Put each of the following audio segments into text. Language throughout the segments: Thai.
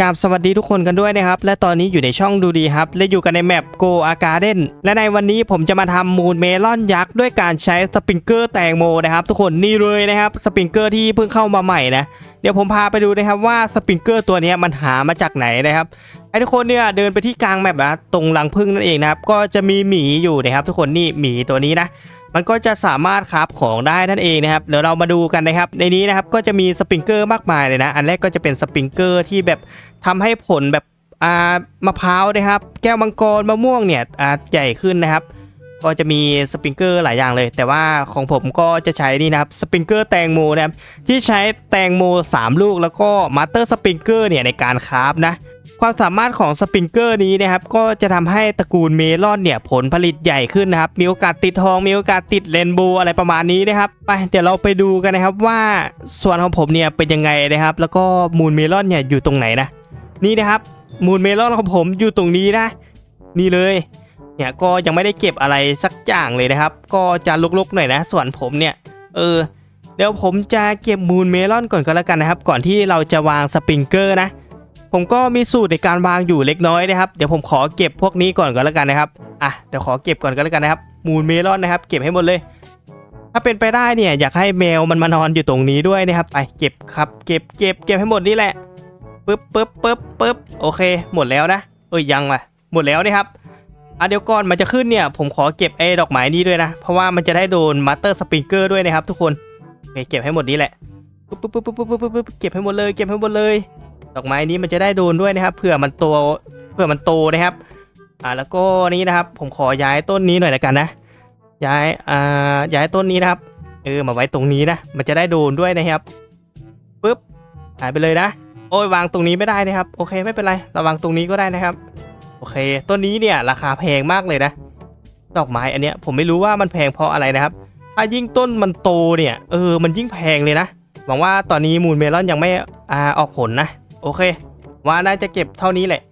กราบสวัสดีทุกคนกันด้วยนะครับ และตอนนี้อยู่ในช่องดูดีครับ และอยู่กันในแมป Go a Garden และในวันนี้ผมจะมาทำมูนเมลอนยักษ์ด้วยการใช้สปริงเกอร์แตงโมนะครับทุกคนนี่เลยนะครับสปริงเกอร์ที่เพิ่งเข้ามาใหม่นะเดี๋ยวผมพาไปดูนะครับว่าสปริงเกอร์ตัวนี้มันหามาจากไหนนะครับให้ทุกคนเนี่ยเดินไปที่กลางแมปนะตรงรังผึ้งนั่นเองนะครับก็จะมีหมีอยู่นะครับทุกคนนี่หมีตัวนี้นะ มันก็จะสามารถคราฟของได้นั่นเองนะครับเดี๋ยวเรามาดูกันนะครับ ในนี้นะครับก็จะมีสปริงเกอร์มากมายเลยนะ อันแรกก็จะเป็นสปริงเกอร์ที่แบบทำให้ผลแบบอ่ามะพร้าวนะครับ แก้วมังกรมะม่วงเนี่ยอ่าใหญ่ขึ้นนะครับ ก็จะมีสปริงเกอร์หลายอย่างเลย แต่ว่าของผมก็จะใช้นี่นะครับสปริงเกอร์แตงโมนะครับที่ใช้แตงโม 3 ลูกแล้วก็มาสเตอร์สปริงเกอร์เนี่ยในการคราฟนะ ความสามารถของสปริงเกอร์นี้นะครับก็จะทำให้ตระกูลเมลอนเนี่ยผลผลิตใหญ่ขึ้นนะครับมีโอกาสติดทองมีโอกาสติดเรนโบว์อะไรประมาณนี้นะครับไปเดี๋ยวเราไปดูกันนะครับว่าส่วนของผมเนี่ยเป็นยังไงนะครับ แล้วก็มูลเมลอนเนี่ยอยู่ตรงไหนนะนี่นะครับมูลเมลอนของผมอยู่ตรงนี้นะ นี่เลยเนี่ยก็ยังไม่ได้เก็บอะไรสักอย่างเลยนะครับ ก็จะลกๆหน่อยนะ ส่วนผมเนี่ยเออเดี๋ยวผมจะเก็บมูลเมลอนก่อนก็แล้วกันนะครับ ก่อนที่เราจะวางสปริงเกอร์นะ ผมก็มีสูตรในการวางอยู่เล็กน้อยนะครับ เดี๋ยวผมขอเก็บพวกนี้ก่อนก็แล้วกันนะครับ อะ เดี๋ยวขอเก็บก่อนก็แล้วกันนะครับ มูลเมลอนนะครับ เก็บให้หมดเลย ถ้าเป็นไปได้เนี่ยอยากให้แมวมันมานอนอยู่ตรงนี้ด้วยนะครับ ไปเก็บครับ เก็บเก็บเก็บให้หมดนี่แหละปึ๊บปึ๊บปึ๊บปึ๊บโอเค หมดแล้วนะ เอ้ยยังว่ะ หมดแล้วนะครับอะเดี๋ยวก่อนมันจะขึ้นเนี่ยผมขอเก็บไอ้ดอกไม้นี้ด้วยนะ เพราะว่ามันจะได้โดนมาสเตอร์สปริงเกอร์ด้วยนะครับทุกคนโอเคเก็บให้หมดนี้แหละปึ๊บปึ๊บปึ๊บปึ๊บปึ๊บปึ๊บปึ๊บเก็บให้หมดเลย เก็บให้หมดเลย ดอกไม้นี้มันจะได้โดนด้วยนะครับเผื่อมันโตเผื่อมันโตนะครับอ่าแล้วก็นี้นะครับ ผมขอย้ายต้นนี้หน่อยละกันนะ ย้ายอ่าย้ายต้นนี้นะครับเออมาไว้ตรงนี้นะมันจะได้โดนด้วยนะครับปึ๊บหายไปเลยนะโอ้ยวางตรงนี้ไม่ได้นะครับ โอเคไม่เป็นไรเราวางตรงนี้ก็ได้นะครับ โอเคต้นนี้เนี่ยราคาแพงมากเลยนะ ดอกไม้อันเนี้ยผมไม่รู้ว่ามันแพงเพราะอะไรนะครับถ้ายิ่งต้นมันโตเนี่ยเออมันยิ่งแพงเลยนะหวังว่าตอนนี้มูลเมลอนยังไม่อ่าออกผลนะ โอเค ว่าน่าจะเก็บเท่านี้แหละ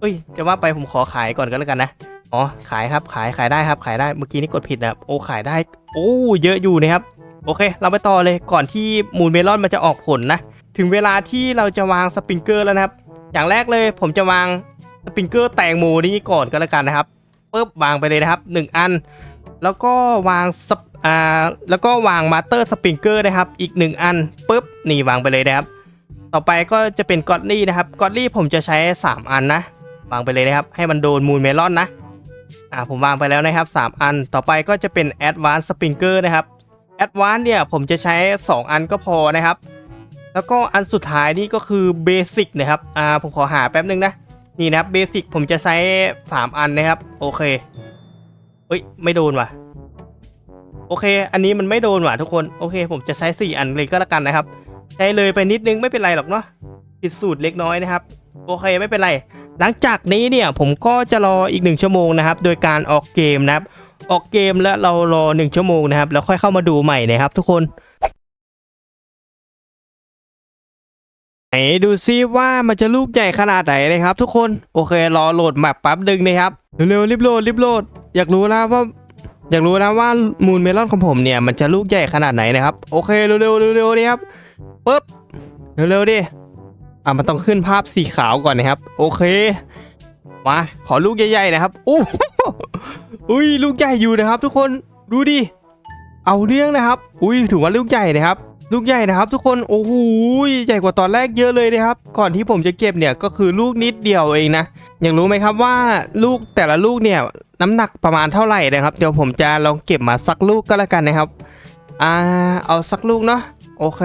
เอ้ย จะว่าไปผมขอขายก่อนก็แล้วกันนะ อ๋อ ขายครับ ขาย ขายได้ครับ ขายได้ เมื่อกี้นี่กดผิดนะครับ โอ้ ขายได้ โอ้ เยอะอยู่นะครับ โอเค เราไปต่อเลย ก่อนที่มูลเมลอนมันจะออกผลนะ ถึงเวลาที่เราจะวางสปริงเกอร์แล้วนะครับ อย่างแรกเลยผมจะวางสปริงเกอร์แตงโมนี้ก่อนก็แล้วกันนะครับปึ๊บวางไปเลยนะครับ 1 อัน แล้วก็วางสปอ่า แล้วก็วางมาสเตอร์สปริงเกอร์นะครับ อีก 1 อันปึ๊บ นี่วางไปเลยนะครับ ต่อไปก็จะเป็นกอตลี่นะครับกอตลี่ผมจะใช้ 3 อันนะวางไปเลยนะครับ ให้มันโดนมูลเมลอนนะอ่าผมวางไปแล้วนะครับ 3 อันต่อไปก็จะเป็น Advanced Sprinkler นะครับ Advanced เนี่ยผมจะใช้ 2 อันก็พอนะครับ แล้วก็อันสุดท้ายนี่ก็คือ Basic นะครับอ่าผมขอหาแป๊บนึงนะนี่นะครับ Basic ผมจะใช้ 3 อันนะครับ โอเคเอ้ยไม่โดนว่ะโอเค อันนี้มันไม่โดนว่ะทุกคน โอเค ผมจะใช้ 4 อันเลยก็แล้วกันนะครับ ใช้เลยไปนิดนึงไม่เป็นไรหรอกเนาะผิดสูตรเล็กน้อยนะครับ โอเคไม่เป็นไร หลังจากนี้เนี่ยผมก็จะรออีกหนึ่งชั่วโมงนะครับ โดยการออกเกมนะครับ ออกเกมแล้วเรารอหนึ่งชั่วโมงนะครับ แล้วค่อยเข้ามาดูใหม่นะครับ ทุกคนไหนดูซิว่ามันจะลูกใหญ่ขนาดไหนนะครับ ทุกคนโอเครอโหลดแมปแป๊บดึงนะครับเร็วๆรีบโหลดรีบโหลด อยากรู้นะว่าอยากรู้นะว่ามูลเมลอนของผมเนี่ยมันจะลูกใหญ่ขนาดไหนนะครับ โอเคเร็วๆเร็วๆนี่ครับ ปึ๊บเร็วๆดิอะมันต้องขึ้นภาพสีขาวก่อนนะครับ โอเคมาขอลูกใหญ่ๆนะครับอู้อุ้ยลูกใหญ่อยู่นะครับ ทุกคนดูดิเอาเรื่องนะครับ อุ้ยถือว่าลูกใหญ่นะครับ ลูกใหญ่นะครับ ทุกคนโอ้โหใหญ่กว่าตอนแรกเยอะเลยนะครับ ก่อนที่ผมจะเก็บเนี่ยก็คือลูกนิดเดียวเองนะอยากรู้ไหมครับว่าลูกแต่ละลูกเนี่ยน้ำหนักประมาณเท่าไหร่นะครับ เดี๋ยวผมจะลองเก็บมาสักลูกก็แล้วกันนะครับอ่าเอาสักลูกเนาะ โอเค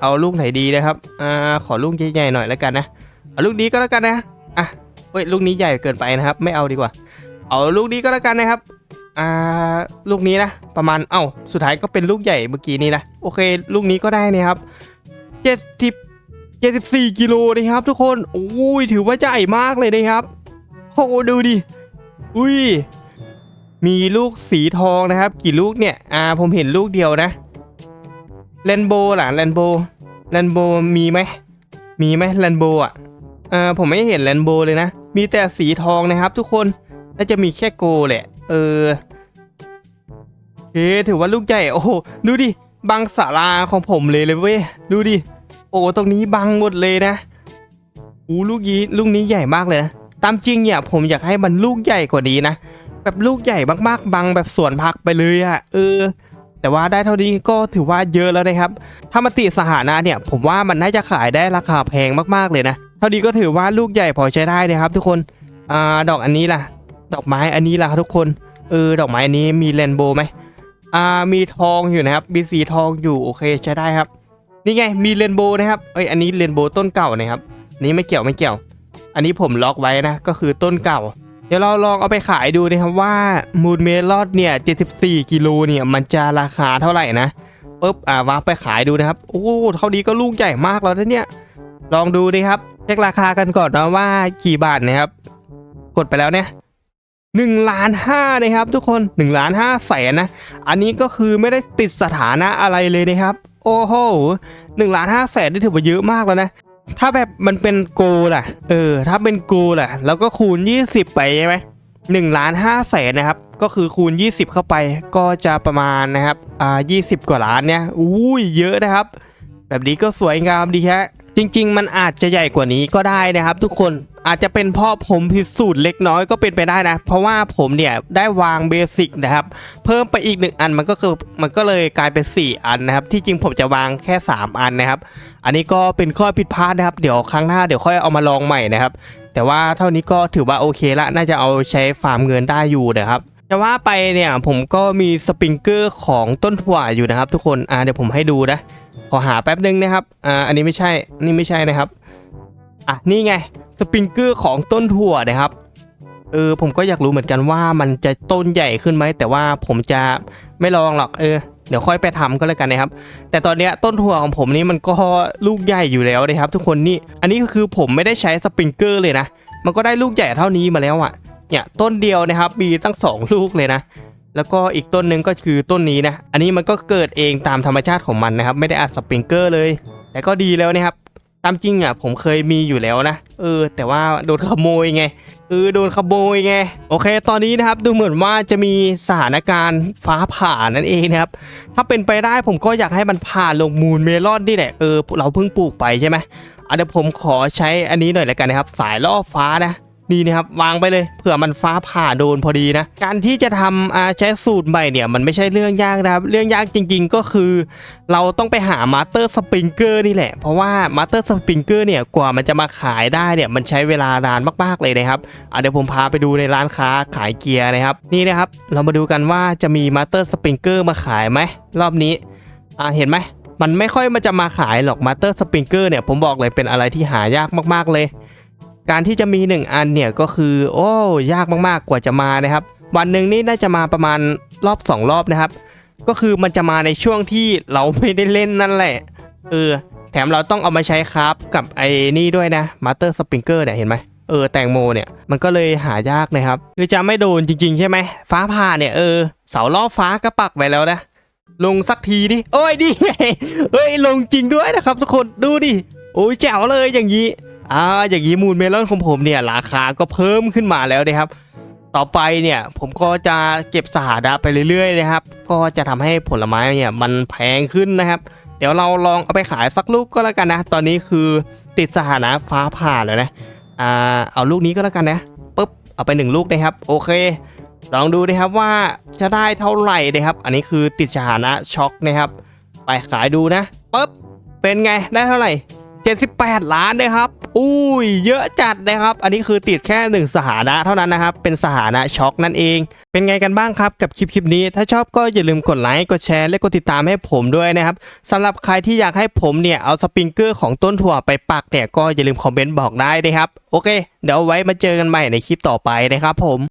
เอาลูกไหนดีนะครับ อ่า ขอลูกใหญ่ๆหน่อยแล้วกันนะ เอาลูกนี้ก็แล้วกันนะ อะเฮ้ย ลูกนี้ใหญ่เกินไปนะครับ ไม่เอาดีกว่า เอาลูกนี้ก็แล้วกันนะครับ อ่า ลูกนี้นะ ประมาณ เอ้า สุดท้ายก็เป็นลูกใหญ่เมื่อกี้นี้นะ โอเค ลูกนี้ก็ได้นะครับเจ็ดสิบเจ็ดสิบสี่กิโลนะครับ ทุกคน โอ้ย ถือว่าใหญ่มากเลยนะครับ โอ้ดูดิ อุ้ย มีลูกสีทองนะครับ กี่ลูกเนี่ย อ่า ผมเห็นลูกเดียวนะ เรนโบว์ล่ะเรนโบว์เรนโบว์มีไหมมีไหมเรนโบว์อะเอ่าผมไม่เห็นเรนโบว์เลยนะ มีแต่สีทองนะครับ ทุกคนน่าจะมีแค่โกแหละ เออเฮ้ถือว่าลูกใหญ่โอ้โหดูดิบังศาลาของผมเลยเลยเว้ยดูดิโอ้ตรงนี้บังหมดเลยนะอู้ลูกนี้ลูกนี้ใหญ่มากเลยนะตามจริงเนี่ยผมอยากให้มันลูกใหญ่กว่านี้นะแบบลูกใหญ่มากๆบังแบบสวนผักไปเลยอะเออ แต่ว่าได้เท่านี้ก็ถือว่าเยอะแล้วนะครับ ถ้ามาติสถานะเนี่ยผมว่ามันน่าจะขายได้ราคาแพงมากๆเลยนะ เท่านี้ก็ถือว่าลูกใหญ่พอใช้ได้นะครับ ทุกคนอ่าดอกอันนี้ล่ะ ดอกไม้อันนี้ล่ะครับทุกคนเออดอกไม้อันนี้มีเรนโบว์ไหมอ่ามีทองอยู่นะครับมีสีทองอยู่โอเคใช้ได้ครับ นี่ไงมีเรนโบว์นะครับเอ้ยอันนี้เรนโบว์ต้นเก่านะครับนนี้ไม่เกี่ยวไม่เกี่ยว อันนี้ผมล็อกไว้นะก็คือต้นเก่า เดี๋ยวเราลองเอาไปขายดูนะครับว่ามูนเมลอดเนี่ย 74 กิโลเนี่ย มันจะราคาเท่าไหร่นะปุ๊บอ่าวางไปขายดูนะครับ โอ้เท่านี้ก็ลูกใหญ่มากแล้วนะเนี่ย ลองดูดิครับเช็คราคากันก่อนนะว่ากี่บาทนะครับ กดไปแล้วเนี่ยหนึ่งล้านห้านะครับ ทุกคน1นึ่งล้านห้าแสนนะ อันนี้ก็คือไม่ได้ติดสถานะอะไรเลยนะครับ โอ้โหหนึ่งล้านห้าแสนนี่ถือว่าเยอะมากแล้วนะ ถ้าแบบมันเป็นโกลล่ะ เออ ถ้าเป็นโกลล่ะ แล้วก็คูณ 20 ไปใช่ไหมหนึ่งล้านห้าแสนนะครับ ก็คือคูณ 20 เข้าไป ก็จะประมาณนะครับ อ่ายีกว่าล้านเนี่ย อุ้ย เยอะนะครับ แบบนี้ก็สวยงามดีฮะ จริง ๆ มันอาจจะใหญ่กว่านี้ก็ได้นะครับ ทุกคน อาจจะเป็นเพราะผมผิดสูตรเล็กน้อยก็เป็นไปได้นะ เพราะว่าผมเนี่ยได้วางเบสิกนะครับ เพิ่มไปอีกหนึ่งอันมันก็คือมันก็เลยกลายเป็น 4 อันนะครับ ที่จริงผมจะวางแค่ 3 อันนะครับ อันนี้ก็เป็นข้อผิดพลาดนะครับ เดี๋ยวครั้งหน้าเดี๋ยวค่อยเอามาลองใหม่นะครับ แต่ว่าเท่านี้ก็ถือว่าโอเคละ น่าจะเอาใช้ฟาร์มเงินได้อยู่นะครับจะว่าไปเนี่ยผมก็มีสปริงเกอร์ของต้นถั่วอยู่นะครับ ทุกคนอ่าเดี๋ยวผมให้ดูนะขอหาแป๊บนึงนะครับอ่าอันนี้ไม่ใช่นี่ไม่ใช่นะครับ อะนี่ไงสปริงเกอร์ของต้นถั่วนะครับเออผมก็อยากรู้เหมือนกันว่ามันจะต้นใหญ่ขึ้นไหมแต่ว่าผมจะไม่ลองหรอกเออเดี๋ยวค่อยไปทำก็แล้วกันนะครับ แต่ตอนเนี้ยต้นถั่วของผมนี่มันก็ลูกใหญ่อยู่แล้วนะครับ ทุกคนนี่อันนี้ก็คือผมไม่ได้ใช้สปริงเกอร์เลยนะ มันก็ได้ลูกใหญ่เท่านี้มาแล้วอะ่ะเนี่ยต้นเดียวนะครับมีตั้งสองลูกเลยนะ แล้วก็อีกต้นหนึ่งก็คือต้นนี้นะ อันนี้มันก็เกิดเองตามธรรมชาติของมันนะครับ ไม่ได้อัดสปริงเกอร์เลย แต่ก็ดีแล้วนะครับ ตามจริงอะผมเคยมีอยู่แล้วนะเออ แต่ว่าโดนขโมยไงเออโดนขโมยไงโอเค ตอนนี้นะครับดูเหมือนว่าจะมีสถานการณ์ฟ้าผ่านั่นเองนะครับถ้าเป็นไปได้ผมก็อยากให้มันผ่าลงมูลเมลอนนี่แหละเออเราเพิ่งปลูกไปใช่ไหมเดี๋ยวผมขอใช้อันนี้หน่อยละกันนะครับ สายล่อฟ้านะ นี่นะครับวางไปเลยเผื่อมันฟ้าผ่าโดนพอดีนะ การที่จะทำอาใช้สูตรใหม่เนี่ยมันไม่ใช่เรื่องยากนะครับ เรื่องยากจริงๆก็คือ เราต้องไปหามาสเตอร์สปริงเกอร์นี่แหละ เพราะว่ามาสเตอร์สปริงเกอร์เนี่ยกว่ามันจะมาขายได้เนี่ยมันใช้เวลานานมากๆเลยนะครับเดี๋ยวผมพาไปดูในร้านค้าขายเกียร์นะครับ นี่นะครับ เรามาดูกันว่าจะมีมาสเตอร์สปริงเกอร์มาขายไหมรอบนี้อ่าเห็นไหมมันไม่ค่อยมันจะมาขายหรอกมาสเตอร์สปริงเกอร์เนี่ยผมบอกเลยเป็นอะไรที่หายากมากๆเลย การที่จะมี 1 อันเนี่ยก็คือ โอ้ยากมากๆกว่าจะมานะครับ วันหนึ่งนี่น่าจะมาประมาณรอบ 2 รอบนะครับ ก็คือมันจะมาในช่วงที่เราไม่ได้เล่นนั่นแหละเออแถมเราต้องเอามาใช้ครับกับไอ้นี่ด้วยนะมาสเตอร์สปริงเกอร์เนี่ยเห็นไหมเออแตงโมเนี่ยมันก็เลยหายากนะครับคือจะไม่โดนจริง ๆ ใช่ไหมฟ้าผ่าเนี่ยเออเสาล่อฟ้าก็ปักไว้แล้วนะลงสักทีดิโอ้ยดิเฮ้ยลงจริงด้วยนะครับทุกคนดูดิโอ้ยแจ๋วเลยอย่างนี้ อ่าอย่างนี้มูลเมลอนของผมเนี่ยราคาก็เพิ่มขึ้นมาแล้วนะครับ ต่อไปเนี่ยผมก็จะเก็บสหาดะไปเรื่อยๆนะครับ ก็จะทำให้ผลไม้เนี่ยมันแพงขึ้นนะครับ เดี๋ยวเราลองเอาไปขายสักลูกก็แล้วกันนะ ตอนนี้คือติดสถานะฟ้าผ่าแล้วนะอ่าเอาลูกนี้ก็แล้วกันนะปุ๊บเอาไปหนึ่งลูกนะครับ โอเค ลองดูนะครับว่าจะได้เท่าไหร่นะครับ อันนี้คือติดสถานะช็อกนะครับ ไปขายดูนะปุ๊บเป็นไงได้เท่าไหร่ 78 ล้านนะครับอุ้ยเยอะจัดนะครับ อันนี้คือติดแค่ 1 สถานะเท่านั้นนะครับ เป็นสถานะช็อกนั่นเอง เป็นไงกันบ้างครับกับคลิปคลิปนี้ ถ้าชอบก็อย่าลืมกดไลค์กดแชร์และกดติดตามให้ผมด้วยนะครับสำหรับใครที่อยากให้ผมเนี่ยเอาสปริงเกอร์ของต้นถั่วไปปักเนี่ยก็อย่าลืมคอมเมนต์บอกได้นะครับ โอเค เดี๋ยวไว้มาเจอกันใหม่ในคลิปต่อไปนะครับผม